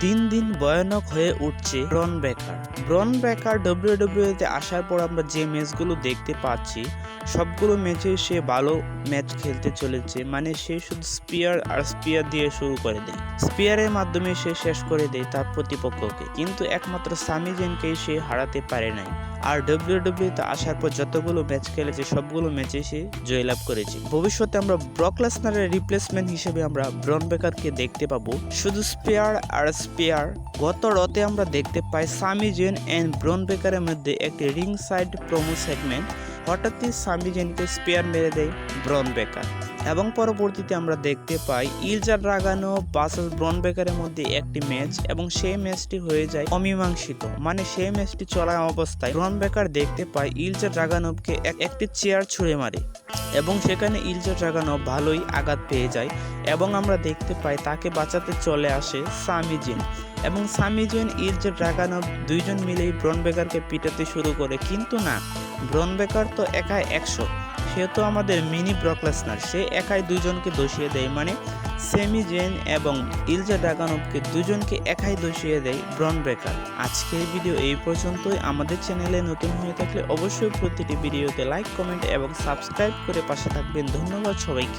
দিন দিন ভয়ানক হয়ে উঠছে ব্রন ব্যাকার ব্রন ব্যাকার ডব্লিউডব্লিউ তে আসার পর আমরা যে ম্যাচগুলো দেখতে পাচ্ছি, সবগুলো ম্যাচে সে ভালো ম্যাচ খেলতে চলেছে। মানে সে শুধু স্পিয়ার আর স্পিয়ার দিয়ে শুরু করে দেয়। স্পিয়ারের মাধ্যমে সে শেষ করে দেয় তার প্রতিপক্ষকে। কিন্তু একমাত্র সামি জেনকেই সে হারাতে পারে নাই। আর ডব্লিউডব্লিউ তে আসার পর যতগুলো ম্যাচ খেলেছে, সবগুলো ম্যাচে সে জয়লাভ করেছে। ভবিষ্যতে আমরা ব্রক লেসনারের রিপ্লেসমেন্ট হিসেবে আমরা ব্রন বেকারকে দেখতে পাবো। শুধু স্পেয়ার আর স্পেয়ার গত রতে আমরা দেখতে পাই সামি জেন এন্ড ব্রন বেকারের মধ্যে একটি রিং সাইড প্রোমো সেগমেন্ট হঠাৎই সামি জেনকে স্পেয়ার মেরে দেয় ব্রন বেকার এবং পরবর্তীতে আমরা দেখতে পাই ইলজার রাগানো বাসাস ব্রন বেকারের মধ্যে একটি ম্যাচ এবং সেই ম্যাচটি হয়ে যায় অমীমাংসিত। মানে সেই ম্যাচটি চলা অবস্থায় ব্রন বেকার দেখতে পায় ইলজার রাগানোভকে একটি চেয়ার ছুঁড়ে মারে এবং সেখানে ইলজার রাগানো ভালোই আঘাত পেয়ে যায় এবং আমরা দেখতে পাই তাকে বাঁচাতে চলে আসে সামিজিন এবং সামিজেন ইলজার ড্রাগানভ দুইজন মিলেই ব্রন বেকারকে পিটাতে শুরু করে। কিন্তু না ব্রন বেকার তো একাই একশো। সে তো আমাদের মিনি ব্রকলেসনার। সে একাই দুইজনকে দোষিয়ে দেয় মানে সেমি জেন এবং ইলজা ডাগানোভকে দুজনকে একাই দোষিয়ে দেয় ব্রন ব্রেকার আজকের ভিডিও এই পর্যন্তই। আমাদের চ্যানেলে নতুন হয়ে থাকলে অবশ্যই প্রতিটি ভিডিওতে লাইক, কমেন্ট এবং সাবস্ক্রাইব করে পাশে থাকবেন। ধন্যবাদ সবাইকে।